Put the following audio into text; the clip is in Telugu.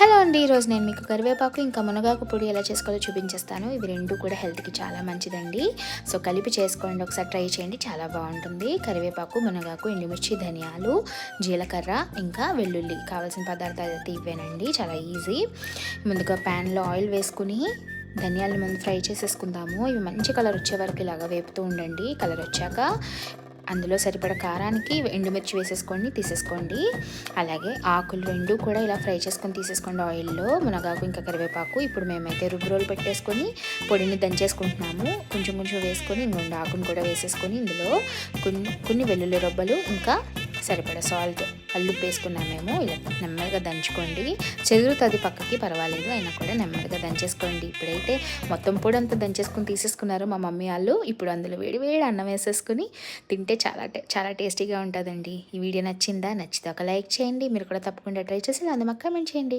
హలో అండి ఈరోజు నేను మీకు కరివేపాకు ఇంకా మునగాకు పొడి ఎలా చేసుకోవాలో చూపించేస్తాను. ఇవి రెండు కూడా హెల్త్కి చాలా మంచిదండి. సో కలిపి చేసుకోండి ఒకసారి ట్రై చేయండి చాలా బాగుంటుంది. కరివేపాకు మునగాకు ఎండుమిర్చి ధనియాలు జీలకర్ర ఇంకా వెల్లుల్లి కావాల్సిన పదార్థాలు అయితే ఇవేనండి చాలా ఈజీ. ముందుగా ప్యాన్లో ఆయిల్ వేసుకుని ధనియాలను ముందు ఫ్రై చేసేసుకుందాము. ఇవి మంచి కలర్ వచ్చే వరకు ఇలాగ వేపుతూ ఉండండి. కలర్ వచ్చాక అందులో సరిపడ కారానికి ఎండుమిర్చి వేసేసుకోండి తీసేసుకోండి. అలాగే ఆకులు రెండు కూడా ఇలా ఫ్రై చేసుకొని తీసేసుకోండి ఆయిల్లో. మునగాకు ఇంకా కరివేపాకు. ఇప్పుడు మేమైతే రుబ్బు రోలు పెట్టేసుకొని పొడిని దంచేసుకుంటున్నాము. కొంచెం కొంచెం వేసుకొని ఇంకొండ ఆకును కూడా వేసేసుకొని ఇందులో కొన్ని కొన్ని వెల్లుల్లి రొబ్బలు ఇంకా సరిపడ సాల్ట్ కల్లుప్పు వేసుకున్నామేమో ఇలా నెమ్మదిగా దంచుకోండి. చెదురుతుంది పక్కకి పర్వాలేదు అయినా కూడా నెమ్మదిగా దంచేసుకోండి. ఇప్పుడైతే మొత్తం పొడి అంతా దంచేసుకుని తీసేసుకున్నారు మా మమ్మీ వాళ్ళు. ఇప్పుడు అందులో వేడి వేడి అన్నం వేసేసుకుని తింటే చాలా టే- చాలా టేస్టీగా ఉంటుందండి. ఈ వీడియో నచ్చిందా? నచ్చితే ఒక లైక్ చేయండి. మీరు కూడా తప్పకుండా ట్రై చేసి అందులో కామెంట్ చేయండి.